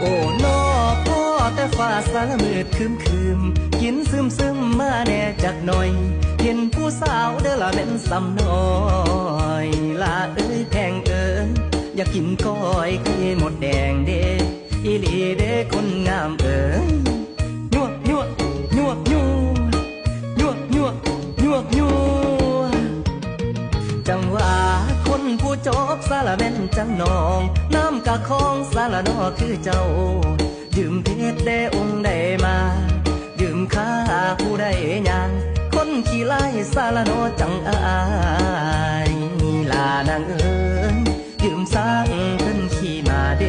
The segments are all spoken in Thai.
โอ้นอพ่อแต่ฝ้ารมืดคืมคืมกินซึมซึมมาแน่จักหน่อย เห็นผู้สาวเด้อละเป็นสำน้อยลาเอ้ยแพงเอ้ยอยากกินก้อยไข่หมดแดงเด้อีลีเด้คนงามเอ้ยยั่วยั่วยั่วยั่วยั่วยั่วยั่วยั่วจังว่าคนผู้จบสารแม่นจังนองน้าของสารนอคือเจ้าดื่มเพชรได้องค์ได้มาดื่มข้าผู้ได้ยางคนขี้ไล่สารนอจังอายลานางเอิญดื่มสร้างขึ้นขี้มาเด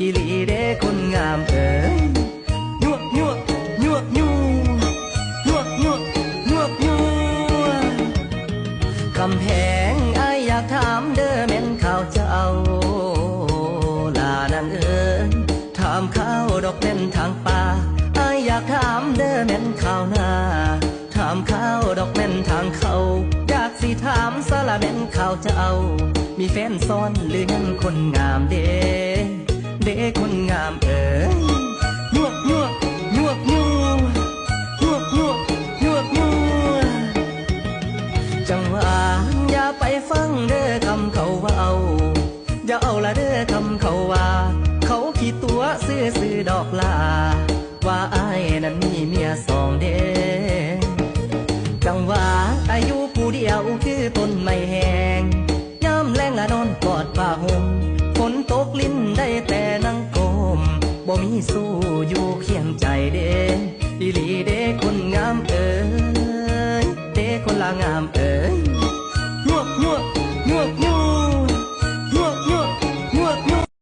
อีลีเดคนงามเอิยยวกยวกยวกยวยวกยวกยวกยวกคำแหงไออยากถาม ดอกเม่นทางป่าอายอยากถามเด้อแม่นข้าวนาถามข้าวดอกเม่นทางเขาอยากสิถามสาระแม่นข้าวจะเอา มีแฟนซ้อนหรือยังคนงามเด้เด้คนงามเอ๋ยยวกยวกยวกยวยวกยวกยวกยวจังหวะอย่าไปฟังเด้อคำเขาว่าเอา อย่าเอาละเด้อคำเขาว่า ซื้อซื้อดอกลา ว่าอายนั้นมีเมียสองเด้จังว่าอายุผู้เดียวคือต้นไม้แหงย่ำแรงละนอนกอดผ้าห่มฝนตกลิ้นได้แต่นั่งกมบ่มีสู้อยู่เคียงใจเด้ดีลีเด้คนงามเอ๋ยเด้คนละงามเอ๋ยยวกยวกยวกยว